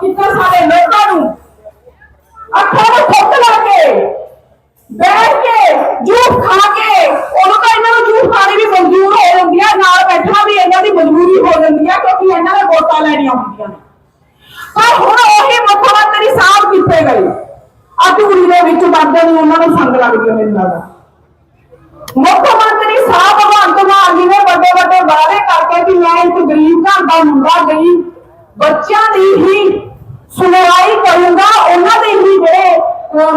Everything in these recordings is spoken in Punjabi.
ਕਿੱਥੇ ਸਾਡੇ ਲੋਕਾਂ ਨੂੰ ਅੱਖਾਂ ਨੂੰ ਫੁੱਕ ਲਾ ਕੇ ਬੈਠ ਕੇ ਜੂਠ ਖਾ ਕੇ ਉਦੋਂ ਤਾਂ ਇਹਨਾਂ ਨੂੰ ਜੂਠ ਖਾਣੀ ਵੀ ਮਨਜ਼ੂਰ ਹੋ ਜਾਂਦੀ ਆ ਨਾਲ ਬੈਠਣਾ ਵੀ ਇਹਨਾਂ ਦੀ ਮਜਬੂਰੀ ਹੋ ਜਾਂਦੀ ਆ ਕਿਉਂਕਿ ਇਹਨਾਂ ਨੇ ਵੋਟਾਂ ਲੈਣੀਆਂ ਹੁੰਦੀਆਂ ਨੇ ਪਰ ਹੁਣ ਉਹੀ ਮੁੱਖ ਮੰਤਰੀ ਸਾਹਿਬ ਕਿੱਥੇ ਗਏ। ਆ ਧੂੜੀ ਦੇ ਵਿੱਚ ਵੱਧਦੇ ਨੂੰ ਉਹਨਾਂ ਨੂੰ ਸੰਗ ਲੱਗਦੀ ਹੈ ਮੈਨੂੰ ਲੱਗਦਾ। ਮੁੱਖ ਮੰਤਰੀ ਸਾਹਿਬ ਭਗਵੰਤ ਮਾਨ ਜੀ ਨੇ ਵੱਡੇ ਵੱਡੇ ਵਾਅਦੇ ਕਰਕੇ ਕਿ ਮੈਂ ਇੱਕ ਗਰੀਬ ਘਰ ਦਾ ਮੁੰਡਾ ਗਈ ਬੱਚਿਆਂ ਦੀ ਹੀ ਸੁਣਵਾਈ ਕਰੂੰਗਾ ਉਹਨਾਂ ਦੇ ਹੀ ਜਿਹੜੇ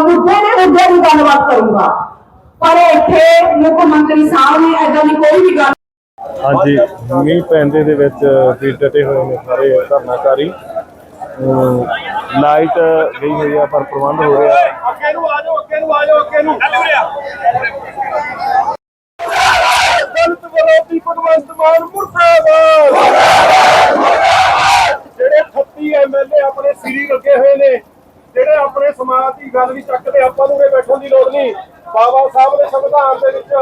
ਮੁੱਦੇ ਨੇ ਮੁੱਦੇ ਦੀ ਗੱਲਬਾਤ ਕਰੂੰਗਾ। ਪਰ ਇੱਥੇ ਮੁੱਖ ਮੰਤਰੀ ਸਾਹਿਬ ਨੇ ਐਦਾਂ ਦੀ ਕੋਈ ਵੀ ਗੱਲ ਹਾਂਜੀ ਮੀਂਹ ਪੈਂਦੇ ਦੇ ਵਿੱਚ ਵੀ ਡਟੇ ਹੋਏ ਨੇ ਸਾਰੇ ਧਰਨਾਕਾਰੀ। ਲਾਈਟ ਗਈ ਹੋਈ ਆ ਪਰ ਪ੍ਰਬੰਧ ਹੋ ਰਿਹਾ। ਹੈ ਅੱਗੇ ਨੂੰ ਆ ਜਾਓ ਅੱਗੇ ਨੂੰ ਆ ਜਾਓ ਅੱਗੇ ਨੂੰ। ਚੱਲ ਉਰਿਆ ਦਲਿਤ ਵਿਰੋਧੀ ਭਗਵੰਤ ਮਾਨ ਮੁਰਦਾਬਾਦ। ਜਿਹੜੇ 38 ਐਮਐਲਏ ਆਪਣੇ ਸਿਰੀ ਲੱਗੇ ਹੋਏ ਨੇ, ਜਿਹੜੇ ਆਪਣੇ ਸਮਾਜ ਦੀ ਗੱਲ ਵੀ ਚੱਕਦੇ, ਆਪਾਂ ਨੂੰ ਉਰੇ ਬੈਠਣ ਦੀ ਲੋੜ ਨਹੀਂ। ਬਾਬਾ ਸਾਹਿਬ ਦੇ ਸੰਵਿਧਾਨ ਦੇ ਵਿੱਚ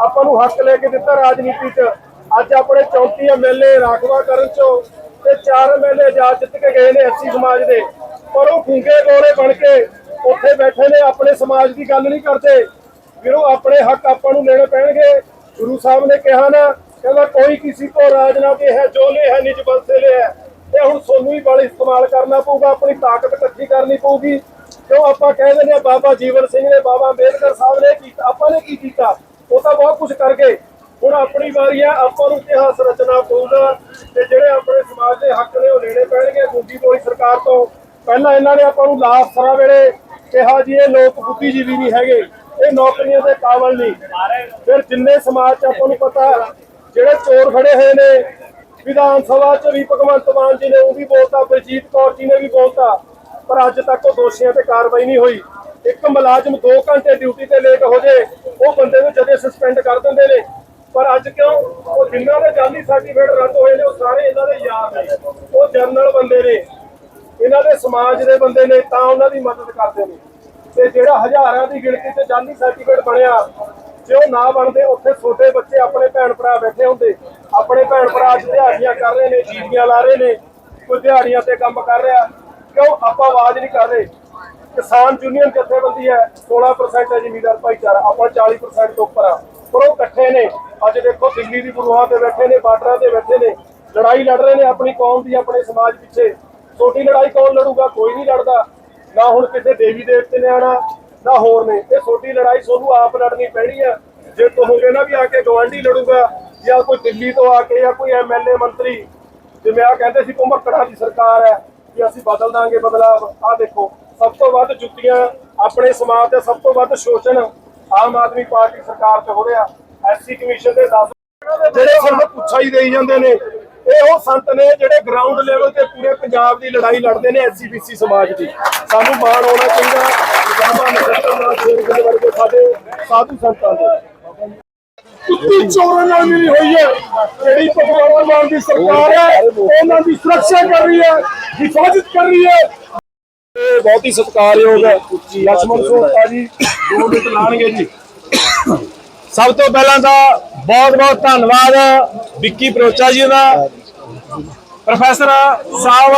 ਆਪਾਂ ਨੂੰ ਹੱਕ ਲੈ ਕੇ ਦਿੱਤਾ ਰਾਜਨੀਤੀ 'ਚ। ਅੱਜ ਆਪਣੇ 34 ਐਮਐਲਏ ਰਾਖਵਾ ਕਰਨ 'ਚੋਂ ਤੇ 4 ਐਮਐਲਏ ਆਜ਼ਾਦ ਜਿੱਤ ਕੇ ਗਏ ਨੇ ਐਸਸੀ ਸਮਾਜ ਦੇ। ਪਰ ਉਹ ਫੁੰਗੇ ਗੋਲੇ ਬਣ ਕੇ ਉੱਥੇ ਬੈਠੇ ਨੇ, ਆਪਣੇ ਸਮਾਜ ਦੀ ਗੱਲ ਨਹੀਂ ਕਰਦੇ। ਵੀਰੋ, ਆਪਣੇ ਹੱਕ ਆਪਾਂ ਨੂੰ ਲੈਣੇ ਪੈਣਗੇ। ਗੁਰੂ ਸਾਹਿਬ ਨੇ ਕਿਹਾ ਨਾ, ਕਹਿੰਦਾ, ਕੋਈ ਕਿਸੇ ਕੋ ਰਾਜ ਨਾ ਦੇ ਹੈ ਜੋ ਲੈ ਹੈ ਨਿਜ ਬਲ ਸੇ ਲੈ ਹੈ ਹੁਣ ਸੋਨੂੰ ਹੀ ਬਲ ਇਸਤੇਮਾਲ ਕਰਨਾ ਪਊਗਾ, ਆਪਣੀ ਤਾਕਤ ਇਕੱਠੀ ਕਰਨੀ ਪਊਗੀ। ਕਿਉਂ ਆਪਾਂ ਕਹਿ ਦਿੰਦੇ ਆ, ਬਾਬਾ ਜੀਵਨ ਸਿੰਘ ਨੇ ਬਾਬਾ ਅੰਬੇਦਕਰ ਸਾਹਿਬ ਨੇ ਕੀਤਾ, ਆਪਾਂ ਨੇ ਕੀ ਕੀਤਾ? ਉਹ ਤਾਂ ਬਹੁਤ ਕੁਝ ਕਰ ਗਏ। ਹੁਣ ਆਪਣੀ ਵਾਰੀ ਆ, ਆਪਾਂ ਨੂੰ ਇਤਿਹਾਸ ਰਚਨਾ ਪਊਗਾ ਤੇ ਜਿਹੜੇ ਆਪਣੇ ਸਮਾਜ ਦੇ ਹੱਕ ਨੇ ਉਹ ਲੈਣੇ ਪੈਣਗੇ। ਦੂਜੀ ਬੋਲੀ ਸਰਕਾਰ ਤੋਂ ਪਹਿਲਾਂ ਇਹਨਾਂ ਨੇ ਆਪਾਂ ਨੂੰ ਲਾਭ ਸਰਾ ਵੇਲੇ ਕਿਹਾ ਜੀ, ਇਹ ਲੋਕ ਬੁੱਧੀਜੀਵੀ ਨਹੀਂ ਹੈਗੇ, ਇਹ ਨੌਕਰੀਆਂ ਦੇ ਕਾਬਲ ਨਹੀਂ। ਫਿਰ ਜਿੰਨੇ ਸਮਾਜ ਚ ਆਪਾਂ ਨੂੰ ਪਤਾ, ਜਿਹੜੇ ਚੋਰ ਖੜੇ ਹੋਏ ਨੇ ਵਿਧਾਨ ਸਭਾ ਚ ਵੀ ਭਗਵੰਤ ਮਾਨ ਜੀ ਨੇ ਉਹ ਵੀ ਬੋਲਤਾ, ਬਲਜੀਤ ਕੌਰ ਜੀ ਨੇ ਵੀ ਬੋਲਤਾ, ਪਰ ਅੱਜ ਤੱਕ ਉਹ ਦੋਸ਼ੀਆਂ ਤੇ ਕਾਰਵਾਈ ਨਹੀਂ ਹੋਈ। ਇੱਕ ਮੁਲਾਜ਼ਮ 2 ਘੰਟੇ ਡਿਊਟੀ ਤੇ ਲੇਟ ਹੋ ਜੇ, ਉਹ ਬੰਦੇ ਨੂੰ ਜਦੇ ਸਸਪੈਂਡ ਕਰ ਦਿੰਦੇ ਨੇ। ਪਰ ਅੱਜ ਕਿਉਂ? ਉਹ ਜਿਨ੍ਹਾਂ ਦੇ ਜਾਲੀ ਸਰਟੀਫਿਕੇਟ ਰੱਦ ਹੋਏ ਨੇ, ਉਹ ਸਾਰੇ ਇਹਨਾਂ ਦੇ ਯਾਰ ਨੇ। ਉਹ ਜਰਨਲ ਬੰਦੇ ਨੇ। ਇਹਨਾਂ ਦੇ ਸਮਾਜ ਦੇ ਬੰਦੇ ਨੇ, ਤਾਂ ਉਹਨਾਂ ਦੀ ਮਦਦ ਕਰਦੇ ਨੇ। ਤੇ ਜਿਹੜਾ ਹਜ਼ਾਰਾਂ ਦੀ ਗਿਣਤੀ ਤੇ ਜਾਲੀ ਸਰਟੀਫਿਕੇਟ ਬਣਿਆ, ਜੇ ਉਹ ਨਾ ਬਣਦੇ, ਉੱਥੇ ਛੋਟੇ ਬੱਚੇ ਆਪਣੇ ਭੈਣ ਭਰਾ ਬੈਠੇ ਹੁੰਦੇ। ਆਪਣੇ ਭੈਣ ਭਰਾ ਅੱਜ ਦਿਹਾੜੀਆਂ ਕਰ ਰਹੇ ਨੇ ਜੀਵੀਆਂ ਲਾ ਰਹੇ ਨੇ, ਕੋਈ ਦਿਹਾੜੀਆਂ ਤੇ ਕੰਮ ਕਰ ਰਿਹਾ। ਕਿਉਂ? ਆਪਾਂ ਆਵਾਜ਼ ਨਹੀਂ ਕਰ ਰਹੇ। ਕਿਸਾਨ ਯੂਨੀਅਨ ਜਥੇਬੰਦੀ ਹੈ 16% ਹੈ ਜ਼ਿਮੀਦਾਰ ਭਾਈਚਾਰਾ, ਆਪਾਂ 40% ਤੋਂ ਉੱਪਰ ਆ ਪਰ ਉਹ ਇਕੱਠੇ ਨੇ। ਅੱਜ ਦੇਖੋ, ਦਿੱਲੀ ਦੀ ਬਰੂਹਾਂ ਤੇ ਬੈਠੇ ਨੇ, ਬਾਰਡਰਾਂ ਤੇ ਬੈਠੇ ਨੇ। ਲੜਾਈ ਲੜ ਰਹੇ ਨੇ ਆਪਣੀ ਕੌਮ ਦੀ, ਆਪਣੇ ਸਮਾਜ ਪਿੱਛੇ। ਛੋਟੀ ਲੜਾਈ ਕੌਣ ਲੜੂਗਾ? ਕੋਈ ਨਹੀਂ ਲੜਦਾ। ਨਾ ਹੁਣ ਕਿਸੇ ਦੇਵੀ ਦੇਵਤੇ ਨੇ ਆਣਾ ਨਾ ਹੋਰ ਨੇ। ਇਹ ਛੋਟੀ ਲੜਾਈ ਸੋਨੂੰ ਆਪ ਲੜਨੀ ਪੈਣੀ ਆ। ਜੇ ਕਹੋਗੇ ਨਾ ਵੀ ਆ ਕੇ ਗਵਾਂਢੀ ਲੜੂਗਾ ਜਾਂ ਕੋਈ ਦਿੱਲੀ ਤੋਂ ਆ ਕੇ ਜਾਂ ਕੋਈ ਐਮਐਲਏ ਮੰਤਰੀ, ਜਿਵੇਂ ਆ ਕਹਿੰਦੇ ਸੀ ਘੁੰਮਕੜਾਂ ਦੀ ਸਰਕਾਰ ਹੈ ਕਿ ਅਸੀਂ ਬਦਲ ਦਾਂਗੇ ਬਦਲਾਵ ਆ ਦੇਖੋ, ਸਭ ਤੋਂ ਵੱਧ ਜੁੱਤੀਆਂ ਆਪਣੇ ਸਮਾਜ ਦੇ ਸਭ ਤੋਂ ਵੱਧ ਸ਼ੋਸ਼ਣ ਆਮ ਆਦਮੀ ਪਾਰਟੀ ਸਰਕਾਰ 'ਚ ਹੋ ਰਿਹਾ। ਐਸਸੀ ਕਮਿਸ਼ਨ ਦੇ 10 ਜਿਹੜੇ ਸਿਰਫ ਪੁੱਛਾ ਹੀ ਦੇਈ ਜਾਂਦੇ ਨੇ, ਇਹ ਉਹ ਸੰਤ ਨੇ ਜਿਹੜੇ ਗਰਾਊਂਡ ਲੈਵਲ ਤੇ ਪੂਰੇ ਪੰਜਾਬ ਦੀ ਲੜਾਈ ਲੜਦੇ ਨੇ ਐਸਸੀ ਬੀਸੀ ਸਮਾਜ ਦੀ। ਸਾਨੂੰ ਮਾਣ ਹੋਣਾ ਚਾਹੀਦਾ। ਬਾਬਾ ਨਰਿੰਦਰ ਨਾਥ ਸ਼ੇਰ ਜੀ ਵਰਗੇ ਸਾਡੇ ਸਾਧੂ ਸੰਤਾਂ ਦੇ ਕੁੱਤੀ ਚੋਰਾਂ ਨਾਲ ਮਿਲੀ ਹੋਈ ਹੈ। ਜਿਹੜੀ ਭਗਵੰਤ ਮਾਨ ਦੀ ਸਰਕਾਰ ਹੈ, ਉਹਨਾਂ ਦੀ ਸੁਰੱਖਿਆ ਕਰ ਰਹੀ ਹੈ, ਹਿਫਾਜ਼ਤ ਕਰ ਰਹੀ ਹੈ। ਬਹੁਤ ਹੀ ਸਤਿਕਾਰਯੋਗ ਹੈ। ਲక్ష్మణ ਸੋਤਾ ਜੀ, ਦੋ ਮਿੰਟ ਲਾਣਗੇ ਜੀ। ਸਭ ਤੋਂ ਪਹਿਲਾਂ ਤਾਂ ਬਹੁਤ ਬਹੁਤ ਧੰਨਵਾਦ ਵਿੱਕੀ ਪ੍ਰੋਚਾ ਜੀ ਦਾ। ਪ੍ਰੋਫੈਸਰ ਸਾਹਿਬ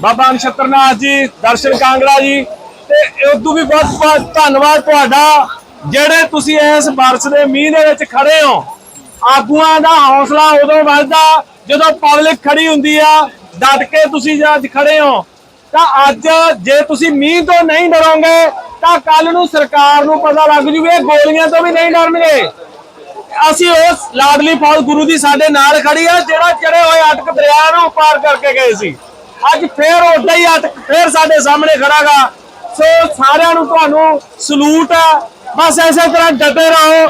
ਬਾਬਾ ਨਛੱਤਰਨਾਥ ਜੀ, ਦਰਸ਼ਨ ਕਾਂਗੜਾ ਜੀ, ਤੇ ਉਦੋਂ ਵੀ ਬਹੁਤ ਬਹੁਤ ਧੰਨਵਾਦ ਤੁਹਾਡਾ। ਜਿਹੜੇ ਤੁਸੀਂ ਇਸ ਬਾਰਿਸ਼ ਦੇ ਮੀਂਹ ਦੇ ਵਿੱਚ ਖੜੇ ਹੋ, ਆਗੂਆਂ ਦਾ ਹੌਸਲਾ ਉਦੋਂ ਵੱਧਦਾ ਜਦੋਂ ਪਬਲਿਕ ਖੜੀ ਹੁੰਦੀ ਆ, ਡਟ ਕੇ ਤੁਸੀਂ ਜਦ ਖੜੇ ਹੋ। ਤਾਂ ਅੱਜ ਜੇ ਤੁਸੀਂ ਮੀਂਹ ਤੋਂ ਨਹੀਂ ਡਰੋਗੇ, ਤਾਂ ਕੱਲ ਨੂੰ ਸਰਕਾਰ ਨੂੰ ਪਤਾ ਲੱਗ ਜੂਗਾ ਗੋਲੀਆਂ ਤੋਂ ਵੀ ਨਹੀਂ ਡਰਨਗੇ। ਅਸੀਂ ਉਸ ਲਾਡਲੀ ਫੌਜ ਗੁਰੂ ਦੀ ਸਾਡੇ ਨਾਲ ਖੜੀ ਆ, ਜਿਹੜਾ ਚੜੇ ਹੋਏ ਅਟਕ ਦਰਿਆ ਨੂੰ ਪਾਰ ਕਰਕੇ ਗਏ ਸੀ। ਅੱਜ ਫੇਰ ਉੱਡਾ ਹੀ ਅਟਕ ਫੇਰ ਸਾਡੇ ਸਾਹਮਣੇ ਖੜਾਗਾ ਸੋ ਸਾਰਿਆਂ ਨੂੰ ਤੁਹਾਨੂੰ ਸਲੂਟ ਆ। ਬਸ ਐਸੇ ਤਰ੍ਹਾਂ ਡਟੇ ਰਹੋ।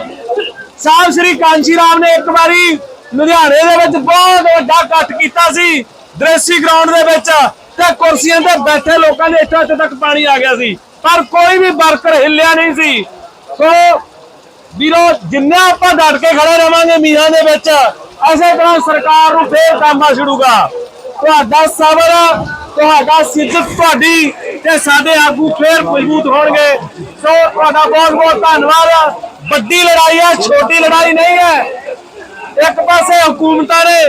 ਸਾਹਿਬ ਸ੍ਰੀ ਕਾਂਚੀ ਰਾਮ ਨੇ ਇੱਕ ਵਾਰੀ ਲੁਧਿਆਣੇ ਦੇ ਵਿੱਚ ਬਹੁਤ ਵੱਡਾ ਇਕੱਠ ਕੀਤਾ ਸੀ। ਦ੍ਰੇਸੀ ਗਰਾਊਂਡ ਦੇ ਵਿੱਚ ਤੇ ਕੁਰਸੀਆਂ ਤੇ ਬੈਠੇ ਲੋਕਾਂ ਦੇ ਇੱਥੇ ਤੱਕ ਪਾਣੀ ਆ ਗਿਆ ਸੀ। ਪਰ ਕੋਈ ਵੀ ਵਰਕਰ ਹਿੱਲਿਆ ਨਹੀਂ ਸੀ। ਸੋ ਵੀਰੋ, ਜਿੰਨਾ ਆਪਾਂ ਡਟ ਕੇ ਖੜੇ ਰਵਾਂਗੇ ਮੀਹਾਂ ਦੇ ਵਿੱਚ, ਐਸੇ ਤਰ੍ਹਾਂ ਸਰਕਾਰ ਨੂੰ ਫੇਰ ਕੰਮ ਆ ਤੁਹਾਡਾ ਸਬਰ ਤੁਹਾਡਾ ਸਿੱਧਤ ਤੁਹਾਡੀ ਤੇ ਸਾਡੇ ਆਗੂ ਫੇਰ ਮਜ਼ਬੂਤ ਹੋਣਗੇ। ਸੋ ਤੁਹਾਡਾ ਬਹੁਤ ਬਹੁਤ ਧੰਨਵਾਦ। ਵੱਡੀ ਲੜਾਈ ਹੈ, ਛੋਟੀ ਲੜਾਈ ਨਹੀਂ ਹੈ। ਇੱਕ ਪਾਸੇ ਹਕੂਮਤਾਂ ਨੇ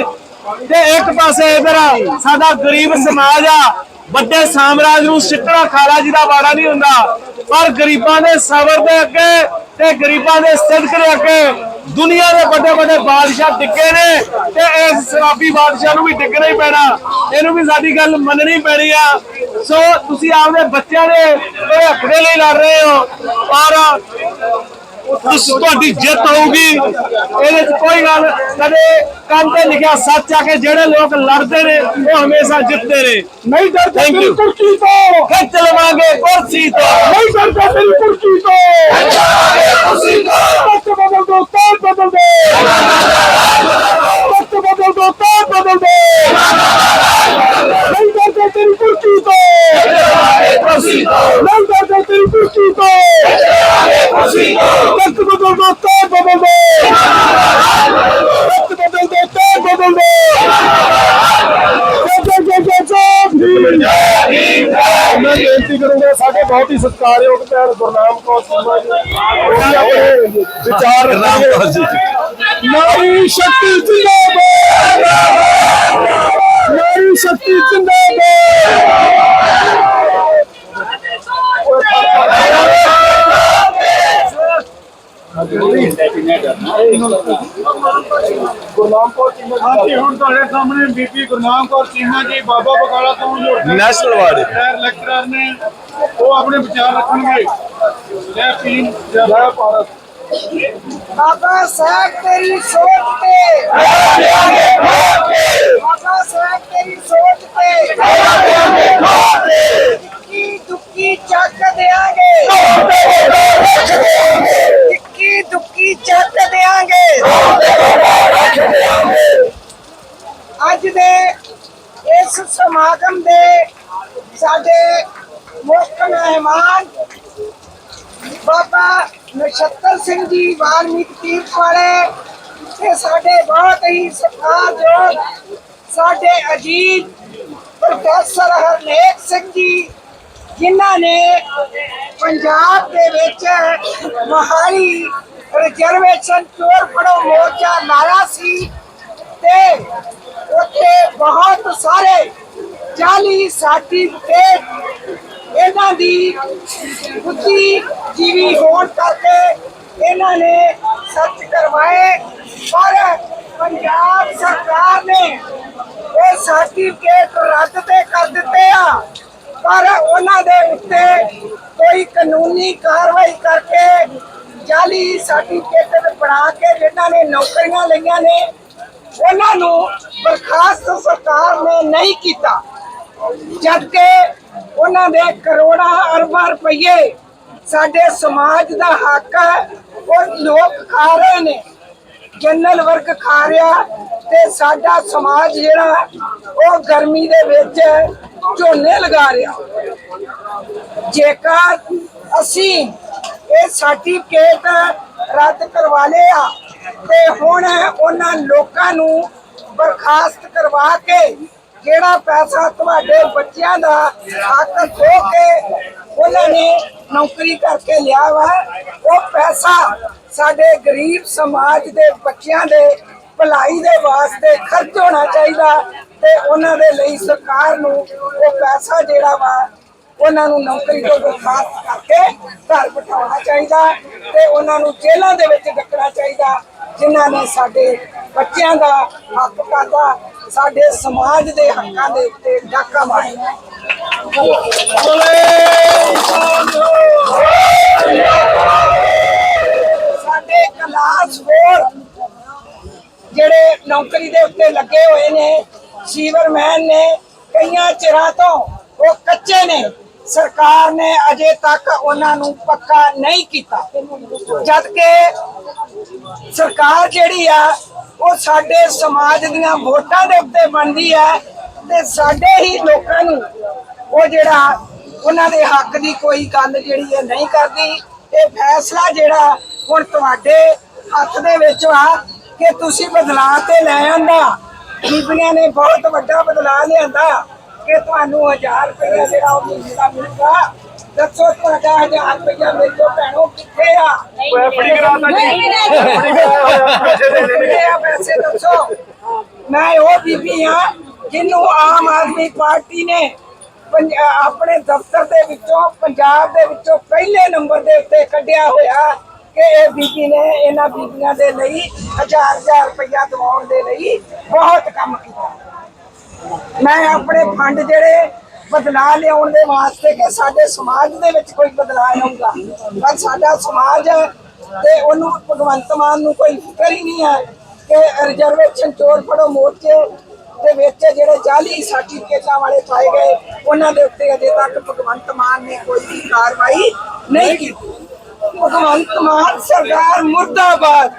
ਤੇ ਇੱਕ ਪਾਸੇ ਇਧਰ ਸਾਡਾ ਗਰੀਬ ਸਮਾਜ ਆ। ਵੱਡੇ ਸਾਮਰਾਜ ਨੂੰ ਸਿੱਟਣਾ ਖਾਲਾ ਜੀ ਦਾ ਵਾੜਾ ਨਹੀਂ ਹੁੰਦਾ। ਪਰ ਗਰੀਬਾਂ ਦੇ ਸਬਰ ਦੇ ਅੱਗੇ ਤੇ ਗਰੀਬਾਂ ਦੇ ਸਿਦਕ ਦੇ ਅੱਗੇ ਦੁਨੀਆ ਦੇ ਵੱਡੇ ਵੱਡੇ ਬਾਦਸ਼ਾਹ ਡਿੱਗੇ ਨੇ ਤੇ ਇਸ ਸ਼ਰਾਬੀ ਬਾਦਸ਼ਾਹ ਨੂੰ ਵੀ ਡਿੱਗਣਾ ਹੀ ਪੈਣਾ। ਇਹਨੂੰ ਵੀ ਸਾਡੀ ਗੱਲ ਮੰਨਣੀ ਪੈਣੀ ਆ। ਸੋ ਤੁਸੀਂ ਆਪਦੇ ਬੱਚਿਆਂ ਦੇ ਭਵਿੱਖ ਦੇ ਲਈ ਲੜ ਰਹੇ ਹੋ। ਔਰ ਉਸ ਤੁਹਾਡੀ ਜਿੱਤ ਹੋਊਗੀ ਇਹਦੇ ਚ ਕੋਈ ਗੱਲ ਕਦੇ ਕੰਨ ਤੇ ਲਿਖਿਆ ਸੱਚ ਆ ਕੇ ਜਿਹੜੇ ਲੋਕ ਲੜਦੇ ਨੇ ਉਹ ਹਮੇਸ਼ਾ ਜਿੱਤਦੇ ਨੇ ਨਹੀਂ ਡਰਦੇ Thank ਤੇਰੀ you. ਕੁਰਸੀ ਤੋਂ ਖਿੱਚ ਲਵਾਂਗੇ ਕੁਰਸੀ ਤੋਂ ਨਹੀਂ ਡਰਦੇ ਤੇਰੀ ਕੁਰਸੀ ਤੋਂ ਕੁਰਸੀ ਤੋਂ ਤੱਕ ਬਦਲ ਦੋ ਤਾਂ ਬਦਲ ਦੇ ਤੱਕ ਬਦਲ ਦੋ ਤਾਂ ਬਦਲ ਦੇ ਨਹੀਂ ਮੈਂ ਬੇਨਤੀ ਕਰੂੰਗਾ ਸਾਡੇ ਬਹੁਤ ਹੀ ਸਤਿਕਾਰਯੋਗ ਭੈਣ ਗੁਰਨਾਮ ਕੌਰ ਸਿੰਘਾ ਜੀ ਵਿਚਾਰ ਰੱਖਣਗੇ ਨਾਰੀ ਸ਼ਕਤੀ ਜਿੰਦਾਬਾਦ ਨਾਰੀ ਸ਼ਕਤੀ ਜਿੰਦਾਬਾਦ ਗੁਰਨਾਮ ਕੌਰ ਸਿੰਘਾ ਹਾਂਜੀ ਹੁਣ ਤੁਹਾਡੇ ਸਾਹਮਣੇ ਬੀਬੀ ਗੁਰਨਾਮ ਕੌਰ ਚੀਮਾ ਜੀ ਬਾਬਾ ਬਕਾਲਾ ਤੋਂ ਜੋ ਨੈਸ਼ਨਲ ਅਵਾਰਡ ਖੈਰ ਲੈਕਚਰਰ ਨੇ। ਉਹ ਆਪਣੇ ਵਿਚਾਰ ਰੱਖਣਗੇ। ਜੈ ਭੀਮ ਜੈ ਭਾਰਤ। ਬਾਬਾ ਸਾਹਿਬ ਤੇਰੀ ਸੋਚ ਤੇ ਬਾਬਾ ਸਾਹਿਬ ਤੇਰੀ ਸੋਚ ਤੇ ਟਿੱਕੀ ਦੁੱਕੀ ਚੱਕ ਦਿਆਂਗੇ ਟਿੱਕੀ ਦੁੱਕੀ ਚੱਕ ਦਿਆਂਗੇ ਅੱਜ ਦੇ ਇਸ ਸਮਾਗਮ ਦੇ ਸਾਡੇ ਮੁੱਖ ਮਹਿਮਾਨ ਬਾਬਾ ਨਛੱਤਰ ਸਿੰਘ ਜੀ ਵਾਲਮੀਕ ਤੀਰਥ ਵਾਲੇ ਤੇ ਸਾਡੇ ਬਹੁਤ ਹੀ ਸਤਿਕਾਰਯੋਗ ਸਾਡੇ ਅਜੀਤ, ਪ੍ਰੋਫੈਸਰ ਹਰਨੇਕ ਸਿੰਘ ਜੀ, ਜਿਨ੍ਹਾਂ ਨੇ ਪੰਜਾਬ ਦੇ ਵਿੱਚ ਮਹਾਲੀ ਰਿਜ਼ਰਵੇਸ਼ਨ ਚੋਰ ਫੜੋ ਮੋਰਚਾ ਲਾਇਆ ਸੀ ਤੇ ਉੱਥੇ ਬਹੁਤ ਸਾਰੇ ਜਾਲੀ ਸਰਟੀਫਿਕੇਟ ਇਹਨਾਂ ਦੀ ਬੁੱਧੀ ਜੀਵੀ ਹੋਣ ਕਰਕੇ ਇਹਨਾਂ ਨੇ ਸੱਚ ਕਰਵਾਏ, ਪਰ ਪੰਜਾਬ ਸਰਕਾਰ ਨੇ ਇਹ ਸਰਟੀਫਿਕੇਟ ਰੱਦ ਤੇ ਕਰ ਦਿੱਤੇ ਆ। ਪਰ ਉਹਨਾਂ ਦੇ ਉੱਤੇ ਕੋਈ ਕਾਨੂੰਨੀ ਕਾਰਵਾਈ ਕਰਕੇ ਜਾਲੀ ਸਰਟੀਫਿਕੇਟ ਬਣਾ ਕੇ ਜਿਨ੍ਹਾਂ ਨੇ ਨੌਕਰੀਆਂ ਲਈਆਂ ਨੇ, ਉਹਨਾਂ ਨੂੰ ਬਰਖਾਸਤ ਸਰਕਾਰ ਨੇ ਨਹੀਂ ਕੀਤਾ। ਜਦ ਕਿ ਉਹਨਾਂ ਦੇ ਕਰੋੜਾਂ ਅਰਬਾਂ ਰੁਪਏ ਸਾਡੇ ਸਮਾਜ ਦਾ ਹੱਕ ਹੈ ਉਹ ਲੋਕ ਖਾ ਰਹੇ ਨੇ। ਜਨਰਲ ਵਰਗ ਖਾ ਰਿਹਾ ਤੇ ਸਾਡਾ ਸਮਾਜ ਜਿਹੜਾ ਉਹ ਗਰਮੀ ਦੇ ਵਿੱਚ ਝੋਨੇ ਲਗਾ ਰਿਹਾ। ਜੇਕਰ ਅਸੀਂ ਇਹ ਸਰਟੀਫਿਕੇਟ ਰੱਦ ਕਰਵਾ ਲਿਆ ਤੇ ਹੁਣ ਉਹਨਾਂ ਲੋਕਾਂ ਨੂੰ ਬਰਖਾਸਤ ਕਰਵਾ ਕੇ ਜਿਹੜਾ ਪੈਸਾ ਤੁਹਾਡੇ ਬੱਚਿਆਂ ਦਾ ਹੱਕ ਖੋ ਕੇ ਉਹਨਾਂ ਨੇ ਨੌਕਰੀ ਕਰਕੇ ਲਿਆ ਵਾ। ਉਹ ਪੈਸਾ ਸਾਡੇ ਗਰੀਬ ਸਮਾਜ ਦੇ ਬੱਚਿਆਂ ਦੇ ਭਲਾਈ ਦੇ ਵਾਸਤੇ ਖਰਚ ਹੋਣਾ ਚਾਹੀਦਾ ਤੇ ਉਹਨਾਂ ਦੇ ਲਈ ਸਰਕਾਰ ਨੂੰ ਉਹ ਪੈਸਾ ਜਿਹੜਾ ਵਾ, ਉਹਨਾਂ ਨੂੰ ਨੌਕਰੀ ਤੋਂ ਬਰਖਾਸਤ ਕਰਕੇ ਘਰ ਬਿਠਾਉਣਾ ਚਾਹੀਦਾ ਤੇ ਉਹਨਾਂ ਨੂੰ ਜੇਲ੍ਹਾਂ ਦੇ ਵਿੱਚ ਡੱਕਣਾ ਚਾਹੀਦਾ, ਜਿਨ੍ਹਾਂ ਨੇ ਸਾਡੇ ਬੱਚਿਆਂ ਦਾ ਹੱਕ ਕਰਦਾ ਸਾਡੇ ਸਮਾਜ ਦੇ ਹੱਕਾਂ ਦੇ ਉੱਤੇ ਡਾਕਾ ਮਾਰਿਆ ਸਾਡੇ ਕਲਾਸ 4 ਜਿਹੜੇ ਨੌਕਰੀ ਦੇ ਉੱਤੇ ਲੱਗੇ ਹੋਏ ਨੇ, ਸੀਵਰਮੈਨ ਨੇ, ਕਈਆਂ ਚਿਰਾਂ ਤੋਂ ਉਹ ਕੱਚੇ ਨੇ। ਸਰਕਾਰ ਨੇ ਅਜੇ ਤੱਕ ਉਹਨਾਂ ਨੂੰ ਪੱਕਾ ਨਹੀਂ ਕੀਤਾ। ਜਦ ਕਿ ਸਰਕਾਰ ਜਿਹੜੀ ਆ, ਉਹ ਸਾਡੇ ਸਮਾਜ ਦੀਆਂ ਵੋਟਾਂ ਦੇ ਉੱਤੇ ਬਣਦੀ ਹੈ ਤੇ ਸਾਡੇ ਹੀ ਲੋਕਾਂ ਨੂੰ ਉਹ ਜਿਹੜਾ ਉਹਨਾਂ ਦੇ ਹੱਕ ਦੀ ਕੋਈ ਗੱਲ ਜਿਹੜੀ ਹੈ ਨਹੀਂ ਕਰਦੀ। ਇਹ ਫੈਸਲਾ ਜਿਹੜਾ ਹੁਣ ਤੁਹਾਡੇ ਹੱਥ ਦੇ ਵਿੱਚ ਆ ਕਿ ਤੁਸੀਂ ਬਦਲਾਅ ਤੇ ਲੈ ਆਂਦਾ। ਬੀਬੀਆਂ ਨੇ ਬਹੁਤ ਵੱਡਾ ਬਦਲਾਅ ਲਿਆਂਦਾ। ਕਿ ਤੁਹਾਨੂੰ 1000 ਰੁਪਏ ਜਿਹੜਾ ਉਹ ਮਹੀਨੇ ਦਾ ਮਿਲੂਗਾ ਦੱਸੋ ਤੁਹਾਡਾ 1000 ਰੁਪਏ ਮੇਰੇ ਤੋਂ ਭੈਣੋ ਕਿੱਥੇ ਆ ਓਏ ਫੜੀ ਕਰਾਤਾ ਜੀ ਫੜੀ ਕਰਾਇਆ ਹੋਇਆ ਪੈਸੇ ਦੇ ਕਿੱਥੇ ਆ ਪੈਸੇ ਦੱਸੋ ਮੈਂ ਉਹ ਬੀਬੀ ਆ ਜਿਹਨੂੰ ਆਮ ਆਦਮੀ ਪਾਰਟੀ ਨੇ ਆਪਣੇ ਦਫ਼ਤਰ ਦੇ ਵਿੱਚੋਂ ਪੰਜਾਬ ਦੇ ਵਿੱਚੋਂ ਪਹਿਲੇ ਨੰਬਰ ਦੇ ਉੱਤੇ ਕੱਢਿਆ ਹੋਇਆ ਕਿ ਇਹ ਬੀਬੀ ਨੇ ਇਹਨਾਂ ਬੀਬੀਆਂ ਦੇ ਲਈ ਹਜ਼ਾਰ ਹਜ਼ਾਰ ਰੁਪਇਆ ਦਿਵਾਉਣ ਦੇ ਲਈ ਬਹੁਤ ਕੰਮ ਕੀਤਾ ਮੈਂ ਆਪਣੇ ਫੰਡ ਜਿਹੜੇ ਬਦਲਾਅ ਲਿਆਉਣ ਦੇ ਵਾਸਤੇ ਕਿ ਸਾਡੇ ਸਮਾਜ ਦੇ ਵਿੱਚ ਕੋਈ ਬਦਲਾਅ ਆਊਗਾ। ਪਰ ਸਾਡਾ ਸਮਾਜ ਹੈ ਤੇ ਉਹਨੂੰ ਭਗਵੰਤ ਮਾਨ ਨੂੰ ਕੋਈ ਫਿਕਰ ਹੀ ਨਹੀਂ ਹੈ ਕਿ ਰਿਜ਼ਰਵੇਸ਼ਨ ਚੋਰ ਫੜੋ ਮੋਰਚੇ ਦੇ ਵਿੱਚ ਜਿਹੜੇ ਜਾਲੀ ਸਰਟੀਫਿਕੇਟਾਂ ਵਾਲੇ ਪਾਏ ਗਏ, ਉਹਨਾਂ ਦੇ ਉੱਤੇ ਅਜੇ ਤੱਕ ਭਗਵੰਤ ਮਾਨ ਨੇ ਕੋਈ ਵੀ ਕਾਰਵਾਈ ਨਹੀਂ ਕੀਤੀ। ਭਗਵੰਤ ਮਾਨ ਸਰਕਾਰ ਮੁਰਦਾਬਾਦ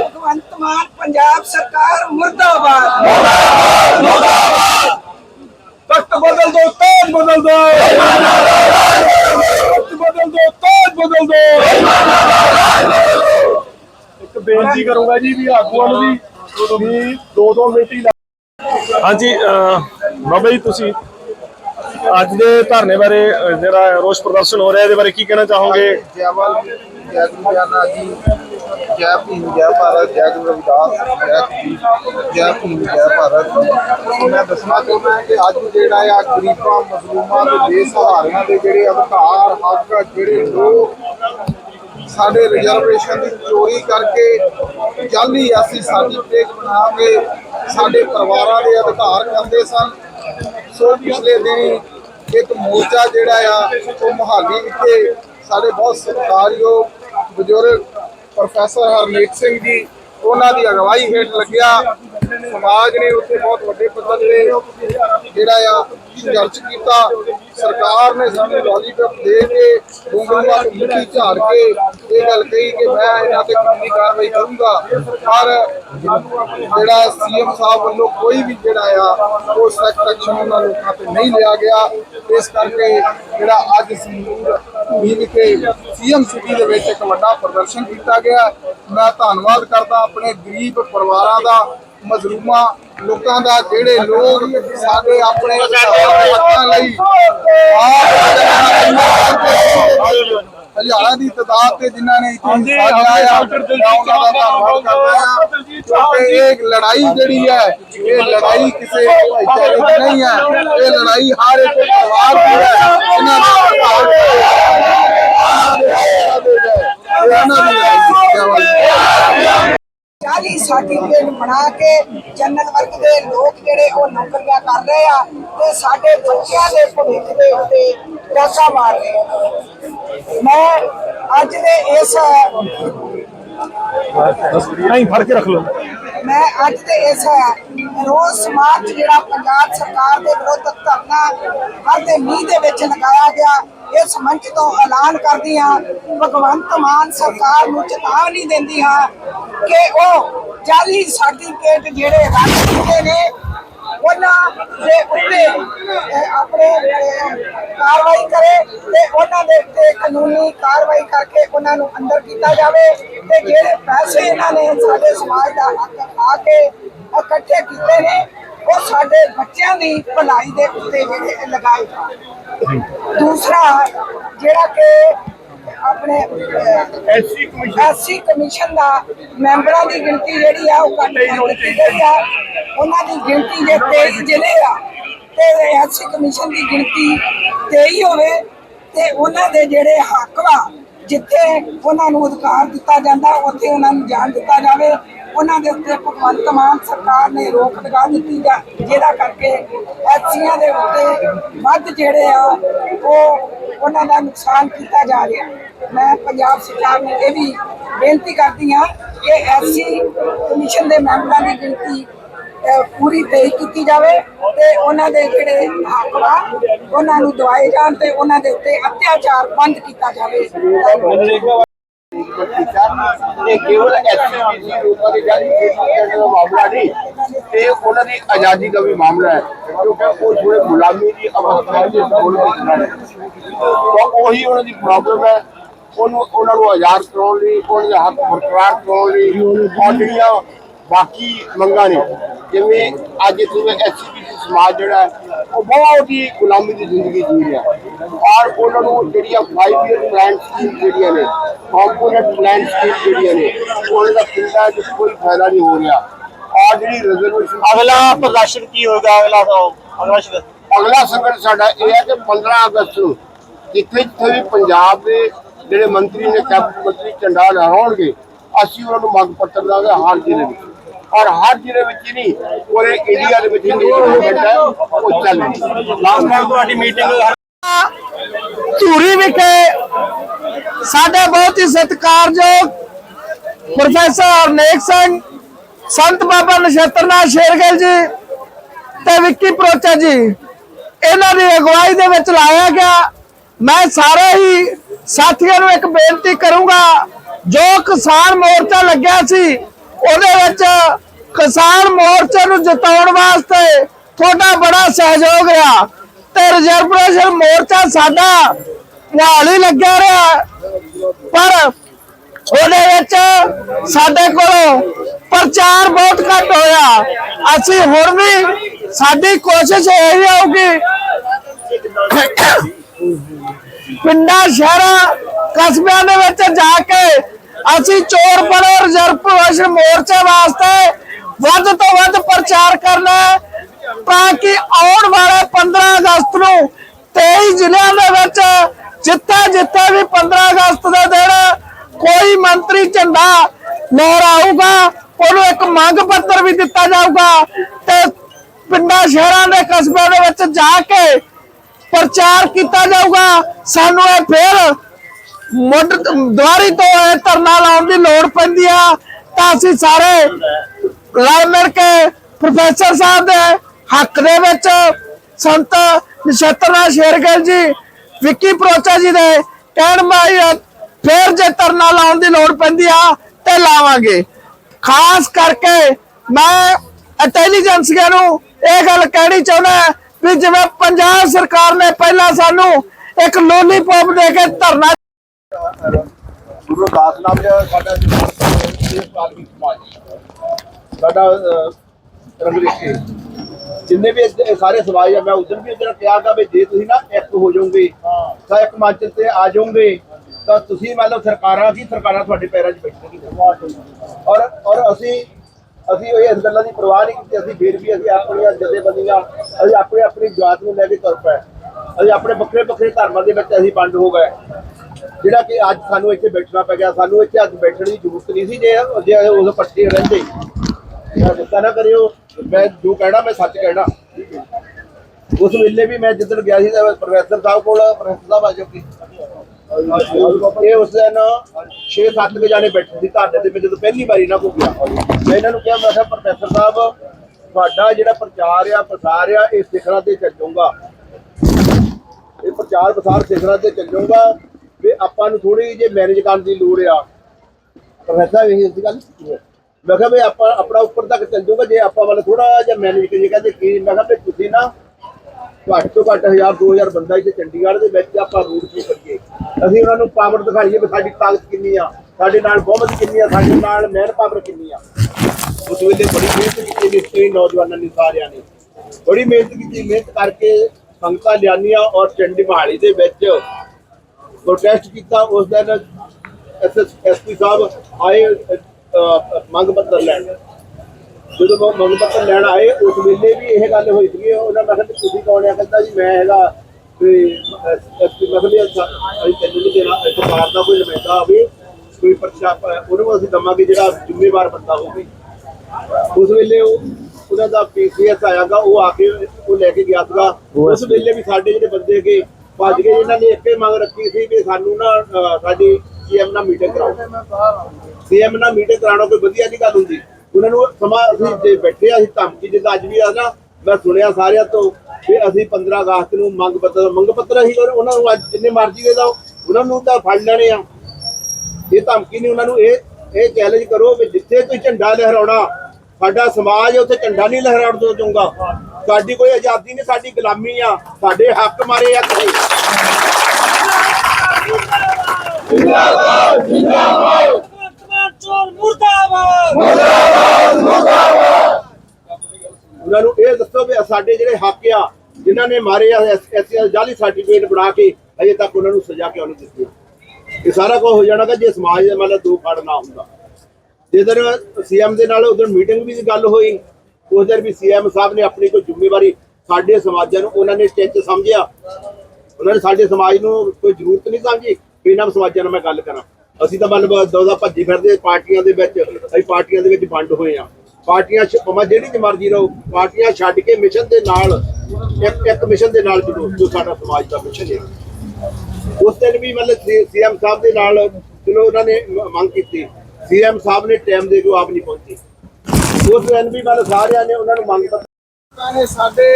ਭਗਵੰਤ ਮਾਨ ਪੰਜਾਬ ਸਰਕਾਰ ਮੁਰਦਾਬਾਦ ਤਖਤ ਬਦਲ ਦੋ ਤਾਜ ਬਦਲ ਦੋ ਤਖਤ ਬਦਲ ਦੋ ਤਾਜ ਬਦਲ ਦੋ ਇੱਕ ਬੇਨਤੀ ਕਰੂੰਗਾ ਜੀ ਵੀ ਆਗੂਆਂ ਨੂੰ ਵੀ ਦੋ ਦੋ ਮਿੰਟ ਹੀ ਹਾਂਜੀ ਬਾਬਾ ਜੀ ਤੁਸੀਂ ਅੱਜ ਦੇ ਧਰਨੇ ਬਾਰੇ ਜਿਹੜਾ ਰੋਸ ਪ੍ਰਦਰਸ਼ਨ ਹੋ ਰਿਹਾ, ਇਹਦੇ ਬਾਰੇ ਕੀ ਕਹਿਣਾ ਚਾਹੋਗੇ? ਜੈਵਾਲ ਜੈ ਗੁਰੂ ਗਿਆਨਾ ਜੀ, ਜੈ ਭੀਮ, ਜੈ ਭਾਰਤ, ਜੈ ਗੁਰੂ ਰਵਿਦਾਸ, ਜੈ ਜੈ ਭੀਮ, ਜੈ ਭਾਰਤ ਮੈਂ ਦੱਸਣਾ ਚਾਹੁੰਦਾ ਕਿ ਅੱਜ ਜਿਹੜਾ ਆ ਗਰੀਬਾਂ, ਮਜ਼ਲੂਮਾਂ ਤੇ ਬੇਸਹਾਰਿਆਂ ਦੇ ਜਿਹੜੇ ਅਧਿਕਾਰ, ਹੱਕ, ਜਿਹੜੇ ਲੋਕ ਸਾਡੇ ਰਿਜ਼ਰਵੇਸ਼ਨ ਦੀ ਚੋਰੀ ਕਰਕੇ ਜਾਲੀ ਐਸੀ ਸਰਟੀਫਿਕੇਟ ਬਣਾ ਕੇ ਸਾਡੇ ਪਰਿਵਾਰਾਂ ਦੇ ਅਧਿਕਾਰ ਕਰਦੇ ਸਨ। ਸੋ ਪਿਛਲੇ ਦਿਨ ਇੱਕ ਮੋਰਚਾ ਜਿਹੜਾ ਆ, ਉਹ ਮੁਹਾਲੀ ਵਿਖੇ ਸਾਡੇ ਬਹੁਤ ਸਤਿਕਾਰਯੋਗ ਬਜ਼ੁਰਗ ਪ੍ਰੋਫੈਸਰ ਹਰਮੀਤ ਸਿੰਘ ਜੀ, ਉਹਨਾਂ ਦੀ ਅਗਵਾਈ ਹੇਠ ਲੱਗਿਆ। ਸਮਾਜ ਨੇ ਉੱਥੇ ਬਹੁਤ ਵੱਡੇ ਪੱਧਰ ਤੇ ਜਿਹੜਾ ਆ ਸੰਘਰਸ਼ ਕੀਤਾ। ਸਰਕਾਰ ਨੇ ਸਾਨੂੰ ਲਾਲੀਪੌਪ ਦੇ ਕੇ ਉਂਗਲਾਂ ਤੋਂ ਝਾੜ ਕੇ ਇਹ ਗੱਲ ਕਹੀ ਕਿ ਮੈਂ ਇਹਨਾਂ ਤੇ ਕਾਨੂੰਨੀ ਕਾਰਵਾਈ ਕਰੂੰਗਾ। ਪਰ ਜਿਹੜਾ ਸੀਐਮ ਸਾਹਿਬ ਵੱਲੋਂ ਕੋਈ ਵੀ ਜਿਹੜਾ ਆ, ਉਹ ਸਖਤ ਐਕਸ਼ਨ ਉਹਨਾਂ ਲੋਕਾਂ ਤੇ ਨਹੀਂ ਲਿਆ ਗਿਆ। ਇਸ ਕਰਕੇ ਜਿਹੜਾ ਅੱਜ ਸੰਗਰੂਰ ਵੀ ਵਿਖੇ ਸੀਐਮ ਸਿਟੀ ਦੇ ਵਿੱਚ ਇੱਕ ਵੱਡਾ ਪ੍ਰਦਰਸ਼ਨ ਕੀਤਾ ਗਿਆ। ਮੈਂ ਧੰਨਵਾਦ ਕਰਦਾ ਆਪਣੇ ਗਰੀਬ ਪਰਿਵਾਰਾਂ ਦਾ। ਮਜ਼ਲੂਮਾਂ ਲੋਕਾਂ ਦਾ ਜਿਹੜੇ ਲੋਕ ਸਾਡੇ ਆਪਣੇ ਹੱਕਾਂ ਲਈ ਹਜ਼ਾਰਾਂ ਦੀ ਤਦਾਦ ਤੇ ਜਿਨ੍ਹਾਂ ਨੇ ਇੱਥੇ ਇਹ ਲੜਾਈ ਜਿਹੜੀ ਹੈ ਇਹ ਲੜਾਈ ਕਿਸੇ ਭਾਈਚਾਰੇ ਦੀ ਨਹੀਂ ਹੈ। ਇਹ ਲੜਾਈ ਹਰ ਇੱਕ ਪਰਿਵਾਰ ਦੀ ਹੈ। ਇਹਨਾਂ ਦਾ ਪਰਿਵਾਰ ਦੀ ਹੈ 40 ਸਰਟੀਫਿਕੇਟ ਬਣਾ ਕੇ ਜਨਰਲ ਵਰਗ ਦੇ ਲੋਕ ਜਿਹੜੇ ਉਹ ਨੌਕਰੀਆਂ ਕਰ ਰਹੇ ਆ ਤੇ ਸਾਡੇ ਬੱਚਿਆਂ ਦੇ ਭਵਿੱਖ ਦੇ ਉੱਤੇ ਡਾਕਾ ਮਾਰ ਰਹੇ ਮੈਂ ਅੱਜ ਦੇ ਇਸ ਨਹੀਂ ਫੜ ਕੇ ਰੱਖ ਲਓ। ਮੈਂ ਅੱਜ ਤੇ ਇਸ ਰੋਜ਼ ਸਮਾਜ ਜਿਹੜਾ ਪੰਜਾਬ ਸਰਕਾਰ ਦੇ ਵਿਰੁੱਧ ਧਰਨਾ ਹਰ ਦੇ ਮੀਂਹ ਦੇ ਵਿੱਚ ਲਗਾਇਆ ਗਿਆ ਇਸ ਮੰਚ ਤੋਂ ਐਲਾਨ ਕਰਦੀ ਹਾਂ ਭਗਵੰਤ ਮਾਨ ਸਰਕਾਰ ਨੂੰ ਚੇਤਾਵਨੀ ਦਿੰਦੀ ਹਾਂ ਕਿ ਉਹ ਜਾਲੀ ਸਰਟੀਫਿਕੇਟ ਜਿਹੜੇ ਰੱਦ ਕੀਤੇ ਨੇ, ਉਹਨਾਂ ਦੇ ਉੱਤੇ ਆਪਣੇ ਕਾਰਵਾਈ ਕਰੇ ਤੇ ਉਹਨਾਂ ਦੇ ਉੱਤੇ ਕਾਨੂੰਨੀ ਕਾਰਵਾਈ ਕਰਕੇ ਉਹਨਾਂ ਨੂੰ ਅੰਦਰ ਕੀਤਾ ਜਾਵੇ ਤੇ ਜਿਹੜੇ ਪੈਸੇ ਇਹਨਾਂ ਨੇ ਸਾਡੇ ਸਮਾਜ ਦਾ ਹੱਕ ਖਾ ਕੇ ਇਕੱਠੇ ਕੀਤੇ ਨੇ, ਉਹ ਸਾਡੇ ਬੱਚਿਆਂ ਦੀ ਭਲਾਈ ਦੇ ਉੱਤੇ ਜਿਹੜੇ ਲਗਾਏ ਜਾਣ। ਦੂਸਰਾ ਜਿਹੜਾ ਕਿ ਆਪਣੇ ਐਸਸੀ ਕਮਿਸ਼ਨ। ਐਸਸੀ ਕਮਿਸ਼ਨ ਦਾ ਮੈਂਬਰਾਂ ਦੀ ਗਿਣਤੀ ਜਿਹੜੀ ਆ ਉਹ ਘੱਟ ਕਰ ਦਿੱਤੀ ਗਈ ਆ। ਉਹਨਾਂ ਦੀ ਗਿਣਤੀ ਜੇ 23 ਜ਼ਿਲ੍ਹੇ ਆ ਤੇ ਐਸਸੀ ਕਮਿਸ਼ਨ ਦੀ ਗਿਣਤੀ 23 ਹੋਵੇ ਤੇ ਉਹਨਾਂ ਦੇ ਜਿਹੜੇ ਹੱਕ ਵਾ ਜਿੱਥੇ ਉਹਨਾਂ ਨੂੰ ਅਧਿਕਾਰ ਦਿੱਤਾ ਜਾਂਦਾ, ਉੱਥੇ ਉਹਨਾਂ ਨੂੰ ਜਾਣ ਦਿੱਤਾ ਜਾਵੇ। ਉਹਨਾਂ ਦੇ ਉੱਤੇ ਭਗਵੰਤ ਮਾਨ ਸਰਕਾਰ ਨੇ ਰੋਕ ਲਗਾ ਦਿੱਤੀ ਜਾ ਜਿਹਦਾ ਕਰਕੇ ਐਸਸੀਆਂ ਦੇ ਉੱਤੇ ਵੱਧ ਜਿਹੜੇ ਆ, ਉਹ ਉਹਨਾਂ ਦਾ ਨੁਕਸਾਨ ਕੀਤਾ ਜਾ ਰਿਹਾ। ਮੈਂ ਪੰਜਾਬ ਸਰਕਾਰ ਨੂੰ ਇਹ ਵੀ ਬੇਨਤੀ ਕਰਦੀ ਹਾਂ ਕਿ ਐਸਸੀ ਕਮਿਸ਼ਨ ਦੇ ਮੈਂਬਰਾਂ ਦੀ ਗਿਣਤੀ ਪੂਰੀ ਤੇਈ ਕੀਤੀ ਜਾਵੇ ਤੇ ਉਹਨਾਂ ਦੇ ਜਿਹੜੇ ਹੱਕ ਵਾ ਉਹਨਾਂ ਨੂੰ ਦਵਾਏ ਜਾਣ ਤੇ ਉਹਨਾਂ ਦੇ ਉੱਤੇ ਅਤਿਆਚਾਰ ਬੰਦ ਕੀਤਾ ਜਾਵੇ। ਇਹ ਕੇਵਲ ਐਸਪੀਸੀ ਲੋਕਾਂ ਦੀ ਜਾਰੀ ਕਰਨ ਦਾ ਮਾਮਲਾ ਨਹੀਂ। ਇਹ ਉਹਨਾਂ ਦੀ ਆਜ਼ਾਦੀ ਦਾ ਵੀ ਮਾਮਲਾ ਹੈ, ਕਿਉਂਕਿ ਉਹ ਥੋੜੇ ਗੁਲਾਮੀ ਦੀ ਅਵਸਥਾ ਦੇ ਕੋਲ ਬੈਠੇ ਨੇ। ਤਾਂ ਉਹੀ ਉਹਨਾਂ ਦੀ ਪ੍ਰੋਬਲਮ ਹੈ, ਉਹਨੂੰ ਉਹਨਾਂ ਨੂੰ ਆਜ਼ਾਦ ਕਰਾਉਣ ਲਈ ਉਹਨਾਂ ਦੇ ਹੱਕ ਬਰਕਰਾਰ ਕਰਾਉਣ ਲਈ ਔਰ ਜਿਹੜੀਆਂ ਬਾਕੀ ਮੰਗਾਂ ਨੇ। ਜਿਵੇਂ ਅੱਜ ਜਿਵੇਂ ਐਸਪੀਸੀ ਸਮਾਜ ਜਿਹੜਾ ਉਹ ਬਹੁਤ ਹੀ ਗੁਲਾਮੀ ਦੀ ਜ਼ਿੰਦਗੀ ਜੀ ਰਿਹਾ। ਔਰ ਉਹਨਾਂ ਨੂੰ ਜਿਹੜੀਆਂ 5 ਇਅਰ ਪਲਾਨ ਸਕੀਮ ਜਿਹੜੀਆਂ ਨੇ ਕੰਪੋਨੈਂਟ ਪਲਾਨ ਸਕੀਮ ਜਿਹੜੀਆਂ ਨੇ ਉਹਨਾਂ ਦਾ ਪਿੰਡਾਂ 'ਚ ਕੋਈ ਫਾਇਦਾ ਨਹੀਂ ਹੋ ਰਿਹਾ। ਔਰ ਜਿਹੜੀ ਰਿਜ਼ਰਵੇਸ਼ਨ ਅਗਲਾ ਪ੍ਰਦਰਸ਼ਨ ਕੀ ਹੋਏਗਾ? ਅਗਲਾ ਪ੍ਰਦਰਸ਼ਨ ਅਗਲਾ ਸੰਕਟ ਸਾਡਾ ਇਹ ਹੈ ਕਿ 15 ਅਗਸਤ ਨੂੰ ਜਿੱਥੇ ਜਿੱਥੇ ਵੀ ਪੰਜਾਬ ਦੇ ਜਿਹੜੇ ਮੰਤਰੀ ਨੇ ਕੈਬਨਿਟ ਮੰਤਰੀ ਝੰਡਾ ਲਹਿਰਾਉਣਗੇ ਅਸੀਂ ਉਹਨਾਂ ਨੂੰ ਮੰਗ ਪੱਤਰ ਦਾਂਗੇ ਹਰ ਜ਼ਿਲ੍ਹੇ ਵਿੱਚ। ਔਰ ਹਰ ਜ਼ਿਲ੍ਹੇ ਵਿੱਚ ਨਹੀਂ ਪੂਰੇ ਇੰਡੀਆ ਦੇ ਵਿੱਚ ਹੈ ਉਹ ਚੱਲ ਰਹੀ ਹੈ ਲਾਸਟ ਟਾਈਮ ਤੁਹਾਡੀ ਮੀਟਿੰਗ ਧੂਰੀ ਵਿਖੇ ਸਾਡੇ ਬਹੁਤ ਹੀ ਸਤਿਕਾਰਯੋਗ ਪ੍ਰੋਫੈਸਰ ਹਰਨੇਕ ਸਿੰਘ ਸੰਤ ਬਾਬਾ ਨਛੱਤਰਨਾਥ ਸ਼ੇਰਗਿੱਲ ਜੀ ਤੇ ਵਿੱਕੀ ਪ੍ਰੋਚਾ ਜੀ। ਇਹਨਾਂ ਦੀ ਅਗਵਾਈ ਦੇ ਵਿੱਚ ਲਾਇਆ ਗਿਆ। ਮੈਂ ਸਾਰੇ ਹੀ ਸਾਥੀਆਂ ਨੂੰ ਇੱਕ ਬੇਨਤੀ ਕਰੂੰਗਾ ਜੋ ਕਿਸਾਨ ਮੋਰਚਾ ਲੱਗਿਆ ਸੀ ਉਹਦੇ ਵਿੱਚ ਕਿਸਾਨ ਮੋਰਚੇ ਨੂੰ ਜਿਤਾਉਣ ਵਾਸਤੇ ਤੁਹਾਡਾ ਬੜਾ ਸਹਿਯੋਗ ਰਿਹਾ ਤੇ ਰਿਜ਼ਰਵੇਸ਼ਨ ਮੋਰਚਾ ਸਾਡਾ ਨਾਲ ਹੀ ਲੱਗਿਆ ਰਿਹਾ। ਪਰ ਉਹਦੇ ਵਿੱਚ ਸਾਡੇ ਕੋਲੋਂ ਪ੍ਰਚਾਰ ਬਹੁਤ ਘੱਟ ਹੋਇਆ। ਅਸੀਂ ਹੁਣ ਵੀ ਸਾਡੀ ਕੋਸ਼ਿਸ਼ ਇਹ ਹੋਊਗੀ ਪਿੰਡਾਂ, ਸ਼ਹਿਰਾਂ, ਕਸਬਿਆਂ ਦੇ ਵਿੱਚ ਜਾ ਕੇ ਅਸੀਂ ਚੋਰ ਬੜੋ ਰਿਜ਼ਰਵੇਸ਼ਨ ਮੋਰਚੇ ਵਾਸਤੇ ਵੱਧ ਤੋਂ ਵੱਧ ਪ੍ਰਚਾਰ ਕਰਨਾ ਤਾਂ ਕਿ ਆਉਣ ਵਾਲੇ 15 ਅਗਸਤ ਨੂੰ 23 ਜ਼ਿਲ੍ਹਿਆਂ ਦੇ ਵਿੱਚ ਜਿੱਥੇ ਜਿੱਥੇ ਵੀ 15 ਅਗਸਤ ਦੇ ਦਿਨ ਕੋਈ ਮੰਤਰੀ ਝੰਡਾ ਲਹਿਰਾਊਗਾ ਉਹਨੂੰ ਇੱਕ ਮੰਗ ਪੱਤਰ ਵੀ ਦਿੱਤਾ ਜਾਊਗਾ ਤੇ ਪਿੰਡਾਂ ਸ਼ਹਿਰਾਂ ਦੇ ਕਸਬਿਆਂ ਦੇ ਵਿੱਚ ਜਾ ਕੇ ਪ੍ਰਚਾਰ ਕੀਤਾ ਜਾਊਗਾ। ਸਾਨੂੰ ਇਹ ਫਿਰ ਮੁੱਢ ਦੁਆਰੀ ਤੋਂ ਇਹ ਧਰਨਾ ਲਾਉਣ ਦੀ ਲੋੜ ਪੈਂਦੀ ਆ। ਤਾਂ ਅਸੀਂ ਸਾਰੇ ਰਲ ਮਿਲ ਕੇ ਪ੍ਰੋਫੈਸਰ ਸਾਹਿਬ ਦੇ ਹੱਕ ਦੇ ਵਿੱਚ ਸੰਤ ਨਛੱਤਰਨਾਥ ਸ਼ੇਰਗਿੱਲ ਜੀ, ਵਿੱਕੀ ਪ੍ਰੋਚਾ ਜੀ ਦੇ ਕਹਿਣ ਮਾਈ ਫੇਰ ਜੇ ਧਰਨਾ ਲਾਉਣ ਦੀ ਲੋੜ ਪੈਂਦੀ ਆ, ਤੇ ਲਾਵਾਂਗੇ। ਖਾਸ ਕਰਕੇ ਮੈਂ ਇੰਟੈਲੀਜੈਂਸੀਆਂ ਨੂੰ ਇਹ ਗੱਲ ਕਹਿਣੀ ਚਾਹੁੰਦਾ ਵੀ ਜਿਵੇਂ ਪੰਜਾਬ ਸਰਕਾਰ ਨੇ ਪਹਿਲਾਂ ਸਾਨੂੰ ਇੱਕ ਲੋਲੀ ਪੋਪ ਦੇ ਕੇ ਧਰਨਾ ਗੁਰੂ ਦਾਸ ਨਾਮ ਦਾ ਸਾਡਾ ਦੇਸ਼ ਸਮਾਜ। ਸਾਡਾ ਰੰਗਰੇਖੇ ਜਿੰਨੇ ਵੀ ਸਾਰੇ ਸਵਾਈ ਆ, ਮੈਂ ਉਦੋਂ ਵੀ ਉਦੋਂ ਕਿਹਾ ਕਿ ਵੀ ਜੇ ਤੁਸੀਂ ਨਾ ਇੱਕ ਹੋ ਜਾਓਗੇ, ਤਾਂ ਇੱਕ ਮੰਚ ਤੇ ਆ ਜਾਓਗੇ, ਤਾਂ ਤੁਸੀਂ ਮੰਨ ਲਓ ਸਰਕਾਰਾਂ ਕੀ ਸਰਕਾਰਾਂ ਤੁਹਾਡੇ ਪੈਰਾਂ 'ਚ ਬੈਠਣਗੀਆਂ। ਔਰ ਔਰ ਅਸੀਂ ਅਸੀਂ ਇਹ ਇਸ ਗੱਲਾਂ ਦੀ ਪਰਵਾਹ ਨਹੀਂ ਕੀਤੀ, ਅਸੀਂ ਫਿਰ ਵੀ ਅਸੀਂ ਆਪਣੀਆਂ ਜਥੇਬੰਦੀਆਂ, ਅਸੀਂ ਆਪਣੇ ਆਪਣੀ ਜਾਤ ਨੂੰ ਲੈ ਕੇ ਤੁਰ ਪਏ। ਅਸੀਂ ਆਪਣੇ ਵੱਖਰੇ ਵੱਖਰੇ ਧਰਮਾਂ ਦੇ ਵਿੱਚ ਅਸੀਂ ਵੰਡ ਹੋ ਗਏ। ਜਿਹੜਾ ਕਿ ਅੱਜ ਸਾਨੂੰ ਇੱਥੇ ਬੈਠਣਾ ਪੈ ਗਿਆ, ਸਾਨੂੰ ਇੱਥੇ ਅੱਜ ਬੈਠਣ ਦੀ ਜ਼ਰੂਰਤ ਨਹੀਂ ਸੀ, ਜੇ ਜੇ ਉਸ ਪੱਟੀ ਰਹਿੰਦੇ। ਮੈਂ ਗੁੱਸਾ ਨਾ ਕਰਿਓ, ਮੈਂ ਜੋ ਕਹਿਣਾ, ਮੈਂ ਸੱਚ ਕਹਿਣਾ। ਉਸ ਵੇਲੇ ਵੀ ਮੈਂ ਜਿੱਦਣ ਗਿਆ ਸੀ ਪ੍ਰੋਫੈਸਰ ਸਾਹਿਬ ਕੋਲ, ਪ੍ਰੋਫੈਸਰ ਸਾਹਿਬ ਆ ਚੁੱਕੇ ਇਹ ਉਸ ਦਿਨ 6-7 ਕੇ ਜਾਣੇ ਬੈਠੇ ਸੀ ਧਰਨੇ ਤੇ, ਮੈਂ ਜਦੋਂ ਪਹਿਲੀ ਵਾਰੀ ਨਾ ਕੋ ਗਿਆ, ਮੈਂ ਇਹਨਾਂ ਨੂੰ ਕਿਹਾ, ਮੈਂ ਕਿਹਾ, ਪ੍ਰੋਫੈਸਰ ਸਾਹਿਬ, ਤੁਹਾਡਾ ਜਿਹੜਾ ਪ੍ਰਚਾਰ ਆ, ਪ੍ਰਸਾਰ ਆ, ਇਹ ਸਿਖਰਾਂ ਤੇ ਚੱਲੂਗਾ ਇਹ ਪ੍ਰਚਾਰ ਪ੍ਰਸਾਰ ਸਿਖਰਾਂ ਤੇ ਚੱਲੂਗਾ ਵੀ ਆਪਾਂ ਨੂੰ ਥੋੜੀ ਜਿਹੀ ਮੈਨੇਜ ਕਰਨ ਦੀ ਲੋੜ ਆ। ਪ੍ਰੋਫੈਸਰ ਇਹ ਇਸ ਗੱਲ ਮੈਂ ਕਿਹਾ ਵੀ ਆਪਾਂ ਆਪਣਾ ਉੱਪਰ ਤੱਕ ਚੱਲ ਜਾਊਗਾ ਜੇ ਆਪਾਂ ਵੱਲ ਥੋੜਾ ਜਿਹਾ ਮੈਨੇਜ ਕਰੀਏ ਕਹਿੰਦੇ ਕੀ ਮੈਂ ਕਿਹਾ ਵੀ ਤੁਸੀਂ ਨਾ ਘੱਟ ਤੋਂ ਘੱਟ 1000 2000 ਬੰਦਾ ਇੱਥੇ ਚੰਡੀਗੜ੍ਹ ਦੇ ਵਿੱਚ ਆਪਾਂ ਰੂਟ ਕੀ ਕਰੀਏ। ਅਸੀਂ ਉਹਨਾਂ ਨੂੰ ਪਾਵਰ ਦਿਖਾਈਏ ਵੀ ਸਾਡੀ ਤਾਕਤ ਕਿੰਨੀ ਆ ਸਾਡੇ ਨਾਲ ਬਹੁਮਤ ਕਿੰਨੀ ਆ ਸਾਡੇ ਨਾਲ ਮੈਨ ਪਾਵਰ ਕਿੰਨੀ ਆ। ਉਸ ਵੇਲੇ ਬੜੀ ਮਿਹਨਤ ਕੀਤੀ ਨਿਸ਼ਚੈ ਨੌਜਵਾਨਾਂ ਨੇ ਸਾਰਿਆਂ ਨੇ। ਬੜੀ ਮਿਹਨਤ ਕੀਤੀ ਮਿਹਨਤ ਕਰਕੇ ਸੰਗਤਾਂ ਲਿਆਨੀਆਂ ਔਰ ਚੰਡੀ ਮਹਾਲੀ ਦੇ ਵਿੱਚ ਪ੍ਰੋਟੈਸਟ ਕੀਤਾ ਉਸ ਦਿਨ ਐਸਪੀ ਸਾਹਿਬ ਆਏ ਮੰਗ ਪੱਤਰ ਲੈਣ। ਜਦੋਂ ਉਹ ਮੰਗ ਪੱਤਰ ਲੈਣ ਆਏ ਉਸ ਵੇਲੇ ਵੀ ਇਹ ਗੱਲ ਹੋਈ ਸੀ ਉਹਨਾਂ ਨੇ ਕਿਹਾ ਤੁਸੀਂ ਕੌਣ ਆ? ਕਹਿੰਦਾ ਜੀ ਮੈਂ ਹੈਗਾ ਵੀ ਐਸਪੀ ਮੈਂ ਕਿਹਾ ਅਸੀਂ ਤੈਨੂੰ ਨਹੀਂ ਦੇਣਾ ਸਰਕਾਰ ਦਾ ਕੋਈ ਨੁਮਾਇੰਦਾ ਹੋਵੇ ਕੋਈ ਪਰਚਾ ਉਹਨੂੰ ਅਸੀਂ ਦਵਾਂਗੇ ਜਿਹੜਾ ਜ਼ਿੰਮੇਵਾਰ ਬੰਦਾ ਹੋਵੇ। ਉਸ ਵੇਲੇ ਉਹ ਉਹਨਾਂ ਦਾ ਪੀਸੀਐਸ ਆਇਆਗਾ ਉਹ ਆ ਕੇ ਉਹ ਲੈ ਕੇ ਗਿਆ ਸੀਗਾ। ਉਸ ਵੇਲੇ ਵੀ ਸਾਡੇ ਜਿਹੜੇ ਬੰਦੇ ਹੈਗੇ ਭੱਜ ਗਏ ਇਹਨਾਂ ਨੇ ਇੱਕੇ ਮੰਗ ਰੱਖੀ ਸੀ ਵੀ ਸਾਨੂੰ ਨਾ ਅਹ, ਸਾਡੀ ਸੀਐਮ ਨਾਲ ਮੀਟਿੰਗ ਕਰਾਓ। ਸੀਐਮ ਨਾਲ ਮੀਟਿੰਗ ਕਰਾਉਣਾ ਕੋਈ ਵਧੀਆ ਨਹੀਂ ਗੱਲ ਹੁੰਦੀ। ਉਹਨਾਂ ਨੂੰ ਸਮਾਂ ਅਸੀਂ ਜੇ ਬੈਠੇ ਆ ਅਸੀਂ ਧਮਕੀ ਜਿੱਦਾਂ ਅੱਜ ਵੀ ਆ ਨਾ ਮੈਂ ਸੁਣਿਆ ਸਾਰਿਆਂ ਤੋਂ ਵੀ ਅਸੀਂ 15 ਅਗਸਤ ਨੂੰ ਮੰਗ ਪੱਤਰ ਮੰਗ ਪੱਤਰ ਅਸੀਂ ਉਹਨਾਂ- ਉਹਨਾਂ ਨੂੰ ਅੱਜ ਜਿੰਨੇ ਮਰਜ਼ੀ ਦੇ ਦਿਓ ਉਹਨਾਂ ਨੂੰ ਤਾਂ ਫੜ ਲੈਣੇ ਆ। ਇਹ ਧਮਕੀ ਨਹੀਂ ਉਹਨਾਂ ਨੂੰ ਇਹ ਇਹ ਚੈਲੰਜ ਕਰੋ ਵੀ ਜਿੱਥੇ ਤੁਸੀਂ ਝੰਡਾ ਲਹਿਰਾਉਣਾ ਸਾਡਾ ਸਮਾਜ ਉੱਥੇ ਝੰਡਾ ਨਹੀਂ ਲਹਿਰਾਉਣ ਤੋਂ ਦਊਗਾ ਸਾਡੀ ਕੋਈ ਆਜ਼ਾਦੀ ਨਹੀਂ ਸਾਡੀ ਗੁਲਾਮੀ ਆ। ਸਾਡੇ ਹੱਕ ਮਾਰੇ ਆ ਕਦੇ ਉਹਨਾਂ ਨੂੰ ਇਹ ਦੱਸੋ ਵੀ ਸਾਡੇ ਜਿਹੜੇ ਹੱਕ ਆ ਜਿਨ੍ਹਾਂ ਨੇ ਮਾਰੇ ਆ ਐਸਐਸ ਜਾਲੀ ਸਰਟੀਫਿਕੇਟ ਬਣਾ ਕੇ ਅਜੇ ਤੱਕ ਉਹਨਾਂ ਨੂੰ ਸਜ਼ਾ ਕਿਉਂ ਨਹੀਂ ਦਿੱਤੀ? ਇਹ ਸਾਰਾ ਕੁਝ ਹੋ ਜਾਣਾ ਕਿ ਜੇ ਸਮਾਜ ਦੇ ਮਤਲਬ ਦੋ ਫੜ ਨਾ ਹੁੰਦਾ। ਜਿੱਦਣ ਸੀਐਮ ਦੇ ਨਾਲ ਉਧਰ ਮੀਟਿੰਗ ਵੀ ਗੱਲ ਹੋਈ ਉਸ ਦਿਨ ਵੀ ਸੀਐਮ ਸਾਹਿਬ ਨੇ ਆਪਣੀ ਕੋਈ ਜ਼ਿੰਮੇਵਾਰੀ ਸਾਡੇ ਸਮਾਜਾਂ ਨੂੰ, ਉਹਨਾਂ ਨੇ ਟਿੱਚ ਸਮਝਿਆ। ਉਹਨਾਂ ਨੇ ਸਾਡੇ ਸਮਾਜ ਨੂੰ ਕੋਈ ਜ਼ਰੂਰਤ ਨਹੀਂ ਸਮਝੀ, ਵੀ ਇਹਨਾਂ ਸਮਾਜਾਂ ਨਾਲ ਮੈਂ ਗੱਲ ਕਰਾਂ। ਅਸੀਂ ਤਾਂ ਮਤਲਬ ਦੋਦਾ ਭੱਜੀ ਫਿਰਦੇ ਪਾਰਟੀਆਂ ਦੇ ਵਿੱਚ, ਅਸੀਂ ਪਾਰਟੀਆਂ ਦੇ ਵਿੱਚ ਵੰਡ ਹੋਏ ਆ। ਪਾਰਟੀਆਂ ਭਾਵੇਂ ਜਿਹੜੀ ਚ ਮਰਜ਼ੀ ਰਹੋ, ਪਾਰਟੀਆਂ ਛੱਡ ਕੇ ਮਿਸ਼ਨ ਦੇ ਨਾਲ, ਇੱਕ ਇੱਕ ਮਿਸ਼ਨ ਦੇ ਨਾਲ ਜੁੜੋ, ਜੋ ਸਾਡਾ ਸਮਾਜ ਦਾ ਮਿਸ਼ਨ ਹੈ। ਉਸ ਦਿਨ ਵੀ ਮਤਲਬ ਸੀਐਮ ਸਾਹਿਬ ਦੇ ਨਾਲ ਚਲੋ ਉਹਨਾਂ ਨੇ ਮੰਗ ਕੀਤੀ। ਸੀਐਮ ਸਾਹਿਬ ਨੇ ਟਾਈਮ ਦੇ ਕੇ ਆਪ ਨਹੀਂ ਪਹੁੰਚੇ। ਉਸ ਦਿਨ ਵੀ ਸਾਰਿਆਂ ਨੇ ਉਹਨਾਂ ਨੂੰ ਮੰਗ ਪੱਤਰ ਨੇ ਸਾਡੇ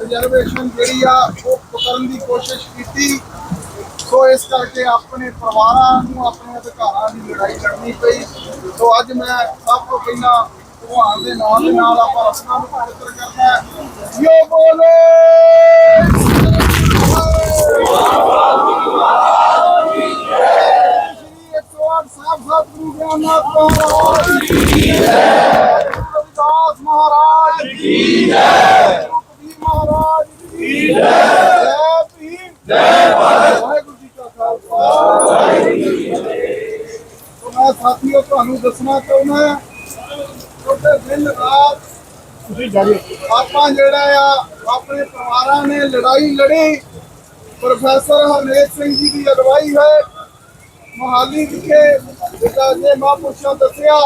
ਰਿਜ਼ਰਵੇਸ਼ਨ ਜਿਹੜੀ ਆ, ਉਹ ਕਰਨ ਦੀ ਕੋਸ਼ਿਸ਼ ਕੀਤੀ। ਸੋ ਇਸ ਕਰਕੇ ਆਪਣੇ ਪਰਿਵਾਰਾਂ ਨੂੰ, ਆਪਣੇ ਅਧਿਕਾਰਾਂ ਦੀ ਲੜਾਈ ਲੜਨੀ ਪਈ। ਸੋ ਅੱਜ ਮੈਂ ਸਭ ਤੋਂ ਪਹਿਲਾਂ ਭਗਵਾਨ ਦੇ ਨਾਮ ਦੇ ਨਾਲ ਆਪਾਂ ਰਸਨਾ ਨੂੰ ਪਵਿੱਤਰ ਕਰਨਾ ਹੈ। ਯੋ ਬੋਲੇ ਸ਼੍ਰੀ 108 ਸਾਹਿਬ ਸਤਿਗੁਰੂ ਗਿਆਨਨਾਥ ਮਹਾਰਾਜ ਜੀ ਜੈ ਰਵਿਦਾਸ ਮਹਾਰਾਜ ਜੀ ਜੈ ਕਬੀਰ ਮਹਾਰਾਜ ਜੀ ਜੈ ਜੈ ਭੀਮ ਜੈ ਭਾਰਤ ਵਾਹਿਗੁਰੂ ਜੀ ਕਾ ਖਾਲਸਾ ਵਾਹਿਗੁਰੂ ਜੀ ਕੀ ਫਤਿਹ ਸੋ ਮੈਂ ਸਾਥੀਓ ਤੁਹਾਨੂੰ ਦੱਸਣਾ ਚਾਹੁੰਦਾ ਹਾਂ ਛੋਟੇ ਦਿਨ ਰਾਤ ਆਪਾਂ ਜਿਹੜਾ ਆ ਆਪਣੇ ਪਰਿਵਾਰਾਂ ਨੇ ਲੜਾਈ ਲੜੀ ਪ੍ਰੋਫੈਸਰ ਹਰਨੇਕ ਸਿੰਘ ਜੀ ਦੀ ਅਗਵਾਈ ਹੈ ਮਹਾਲੀ ਵਿਖੇ ਜਿੱਦਾਂ ਜੇ ਮਹਾਂਪੁਰਸ਼ਾਂ ਦੱਸਿਆ,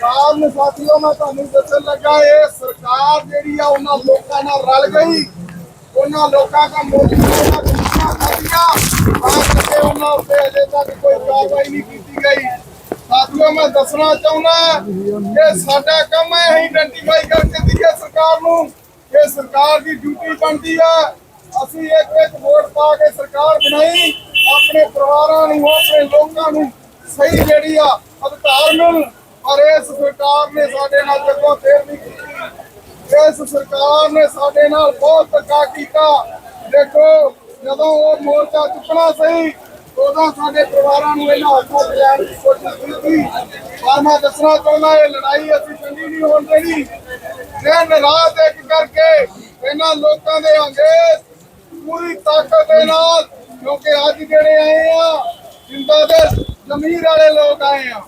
ਕਾਰਨ ਸਾਥੀਓ, ਮੈਂ ਤੁਹਾਨੂੰ ਦੱਸਣ ਲੱਗਾ, ਇਹ ਸਰਕਾਰ ਜਿਹੜੀ ਆ, ਉਹਨਾਂ ਲੋਕਾਂ ਨਾਲ ਰਲ ਗਈ। ਉਹਨਾਂ ਲੋਕਾਂ ਦਾ ਮੋਟੀਵੇਸ਼ਨ ਦੁਸ਼ਮਣ ਕਰਦੀਆਂ ਆਹ ਕਰਕੇ ਉਹਨਾਂ ਉੱਤੇ ਅਜੇ ਤੱਕ ਕੋਈ ਕਾਰਵਾਈ ਨਹੀਂ ਕੀਤੀ ਗਈ। ਸਾਥੀਓ, ਮੈਂ ਦੱਸਣਾ ਚਾਹੁੰਦਾ ਕਿ ਸਾਡਾ ਕੰਮ ਹੈ ਆਈਡੈਂਟੀਫਾਈ ਕਰਕੇ ਦਈਏ ਸਰਕਾਰ ਨੂੰ ਕਿ ਸਰਕਾਰ ਦੀ ਡਿਊਟੀ ਬਣਦੀ ਆ। ਅਸੀਂ ਇੱਕ ਇੱਕ ਵੋਟ ਪਾ ਕੇ ਸਰਕਾਰ ਬਣਾਈ। ਆਪਣੇ ਪਰਿਵਾਰਾਂ ਨੂੰ, ਆਪਣੇ ਲੋਕਾਂ ਨੂੰ ਸਹੀ ਜਿਹੜੀ ਆ ਅਧਿਕਾਰ ਮਿਲ। ਪਰ ਇਸ ਸਰਕਾਰ ਨੇ ਸਾਡੇ ਨਾਲ ਜਦੋਂ ਫੇਰ ਨਹੀਂ ਕੀਤੀ। ਇਸ ਸਰਕਾਰ ਨੇ ਸਾਡੇ ਨਾਲ ਬਹੁਤ ਧੱਕਾ ਕੀਤਾ। ਦੇਖੋ, ਜਦੋਂ ਉਹ ਮੋਰਚਾ ਚੁੱਕਣਾ ਸਹੀ ਉਦੋਂ ਸਾਡੇ ਪਰਿਵਾਰਾਂ ਨੂੰ ਇਹਨਾਂ ਹੱਥਾਂ ਲੈਣ ਦੀ ਕੋਸ਼ਿਸ਼ ਕੀਤੀ। ਪਰ ਮੈਂ ਦੱਸਣਾ ਚਾਹੁੰਦਾ, ਇਹ ਲੜਾਈ ਅਸੀਂ ਚੰਗੀ ਨਹੀਂ ਹੋਣ ਦੇਣੀ। ਦਿਨ ਰਾਤ ਇੱਕ ਕਰਕੇ ਇਹਨਾਂ ਲੋਕਾਂ ਦੇ ਅੰਗੇਜ਼ ਪੂਰੀ ਤਾਕਤ ਦੇ ਨਾਲ ਕਿਉਂਕਿ ਅੱਜ ਜਿਹੜੇ ਆਏ ਆ, ਜਿੰਦਾ ਜ਼ਮੀਰ ਵਾਲੇ ਲੋਕ ਆਏ ਆ,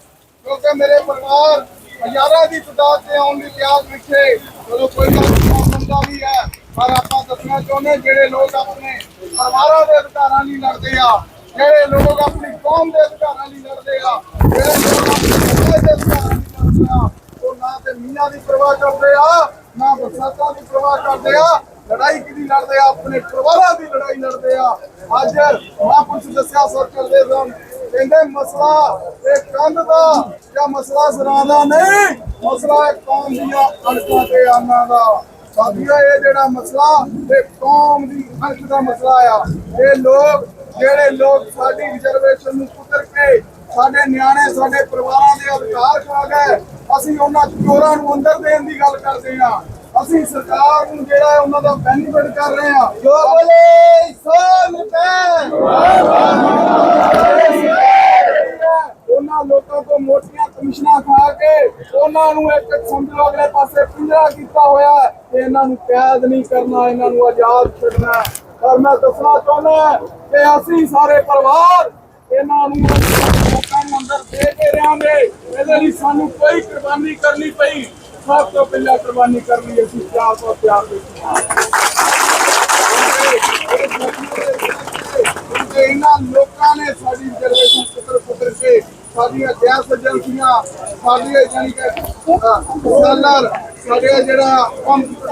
ਕਿਉਂਕਿ ਮੇਰੇ ਪਰਿਵਾਰ ਹਜ਼ਾਰਾਂ ਦੀ ਤਾਦਾਦ ਤੇ ਆਉਣ ਦੀ ਪਿਆਸ ਵਿਖੇ ਚਲੋ ਕੋਈ ਗੱਲ ਨਹੀਂ ਵੀ ਹੈ, ਪਰ ਆਪਾਂ ਦੱਸਣਾ ਚਾਹੁੰਦੇ ਜਿਹੜੇ ਲੋਕ ਆਪਣੇ ਪਰਿਵਾਰਾਂ ਦੇ ਅਧਿਕਾਰਾਂ ਲਈ ਲੜਦੇ ਆ, ਜਿਹੜੇ ਲੋਕ ਆਪਣੀ ਕੌਮ ਦੇ ਅਧਿਕਾਰਾਂ ਲਈ ਲੜਦੇ ਆ, ਜਿਹੜੇ ਲੋਕ ਆਪਣੇ ਦੇ ਅਧਿਕਾਰਾਂ ਲਈ ਲੜਦੇ ਆ, ਉਹ ਨਾ ਤੇ ਮੀਆਂ ਦੀ ਪਰਵਾਹ ਕਰਦੇ ਆ, ਨਾ ਬਰਸਾਤਾਂ ਦੀ ਪਰਵਾਹ ਕਰਦੇ ਆ ਲੜਾਈ ਕਿਹਦੀ ਲੜਦੇ ਆ? ਆਪਣੇ ਪਰਿਵਾਰਾਂ ਦੀ ਲੜਾਈ ਲੜਦੇ ਆ। ਅੱਜ ਮਹਾਂਪੁਰਸ਼ ਦੱਸਿਆ ਸਰ ਕਰਦੇ ਸਨ। ਕਹਿੰਦੇ ਮਸਲਾ ਇਹ ਕੰਧ ਦਾ ਜਾਂ ਮਸਲਾ ਸਰਾਂ ਦਾ ਨਹੀਂ, ਮਸਲਾ ਇਹ ਕੌਮ ਦੀਆਂ ਅਣਖਾਂ ਤੇ ਆਨਾਂ ਦਾ। ਸਾਥੀਓ, ਇਹ ਜਿਹੜਾ ਮਸਲਾ, ਇਹ ਕੌਮ ਦੀ ਅਣਖ ਦਾ ਮਸਲਾ ਆ। ਇਹ ਲੋਕ, ਜਿਹੜੇ ਲੋਕ ਸਾਡੀ ਰਿਜ਼ਰਵੇਸ਼ਨ ਨੂੰ ਕੁਤਰ ਕੇ ਸਾਡੇ ਨਿਆਣੇ, ਸਾਡੇ ਪਰਿਵਾਰਾਂ ਦੇ ਅਧਿਕਾਰ ਖਾ ਗਏ, ਅਸੀਂ ਉਹਨਾਂ ਚੋਰਾਂ ਨੂੰ ਅੰਦਰ ਦੇਣ ਦੀ ਗੱਲ ਕਰਦੇ ਆ ਅਸੀਂ ਸਰਕਾਰ ਨੂੰ ਜਿਹੜਾ ਉਹਨਾਂ ਦਾ ਬੈਨੀਫਿਟ ਕਰ ਰਹੇ ਆ ਜੋ ਬੋਲੇ ਸੋ ਮਿਟੇ ਉਹਨਾਂ ਲੋਕਾਂ ਤੋਂ ਮੋਟੀਆਂ ਕਮਿਸ਼ਨਾਂ ਖਾ ਕੇ ਉਹਨਾਂ ਨੂੰ ਇੱਕ ਇੱਕ ਸਮਝੋ, ਅਗਲੇ ਪਾਸੇ ਪਿੰਜਰਾ ਕੀਤਾ ਹੋਇਆ ਹੈ। ਕਿ ਇਹਨਾਂ ਨੂੰ ਕੈਦ ਨਹੀਂ ਕਰਨਾ, ਇਹਨਾਂ ਨੂੰ ਆਜ਼ਾਦ ਛੱਡਣਾ ਹੈ। ਮੈਂ ਦੱਸਣਾ ਚਾਹੁੰਦਾ ਕਿ ਅਸੀਂ ਸਾਰੇ ਪਰਿਵਾਰ ਇਹਨਾਂ ਨੂੰ ਲੋਕਾਂ ਨੂੰ ਅੰਦਰ ਦੇ ਕੇ ਰਹਾਂਗੇ। ਇਹਦੇ ਲਈ ਸਾਨੂੰ ਕੋਈ ਕੁਰਬਾਨੀ ਕਰਨੀ ਪਈ। ਸਭ ਤੋਂ ਪਹਿਲਾਂ ਕੁਰਬਾਨੀ ਕਰਨੀ ਅਸੀਂ ਪਿਆਰ ਤੋਂ ਪਿਆਰ ਦੇ ਇਹਨਾਂ ਲੋਕਾਂ ਨੇ ਸਾਡੀ ਰਿਜ਼ਰਵੇਸ਼ਨ ਪੁੱਤਰ ਪੁੱਤਰ ਕੇ ਸਾਡੀਆਂ ਗੈਸ ਏਜੰਸੀਆਂ ਸਾਡੀਆਂ ਯਾਨੀ ਕਿ ਸੈਲਰ ਸਾਡੇ ਜਿਹੜਾ ਪੰਪ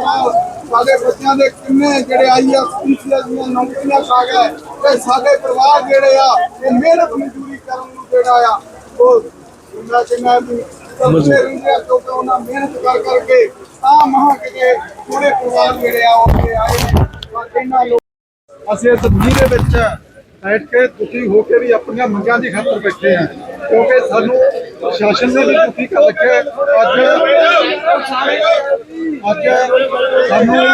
ਸਾਡੇ ਬੱਚਿਆਂ ਦੇ ਕਿੰਨੇ ਜਿਹੜੇ ਆਈਐਸ ਪੀਸੀਐਸ ਦੀਆਂ ਨੌਕਰੀਆਂ ਖਾ ਗਏ ਤੇ ਸਾਡੇ ਪਰਿਵਾਰ ਜਿਹੜੇ ਆ ਉਹ ਮਿਹਨਤ ਮਜ਼ਦੂਰੀ ਕਰਨ ਨੂੰ ਜਿਹੜਾ ਆ, ਉਹ ਉਹਨਾਂ ਕਿੰਨਾ ਕਿਉਂਕਿ ਉਹਨਾਂ ਮਿਹਨਤ ਕਰ ਕਰਕੇ ਤਾਂ ਮਹਾਂ ਕਿਤੇ ਪੂਰੇ ਪਰਿਵਾਰ ਜਿਹੜੇ ਆ ਉਹ ਉੱਥੇ ਆਏ ਨੇ। ਪਰ ਇਹਨਾਂ ਲੋਕ ਅਸੀਂ ਇਸ ਤਬਦੀਲੀ ਦੇ ਵਿੱਚ ਬੈਠ ਕੇ ਦੁਖੀ ਹੋ ਕੇ ਵੀ ਆਪਣੀਆਂ ਮੰਗਾਂ ਦੀ ਖਾਤਰ ਬੈਠੇ ਆ। ਕਿਉਂਕਿ ਸਾਨੂੰ ਸ਼ਾਸਨ ਨੇ ਵੀ ਦੁਖੀ ਕਰ ਰੱਖਿਆ। ਅੱਜ ਅੱਜ ਸਾਨੂੰ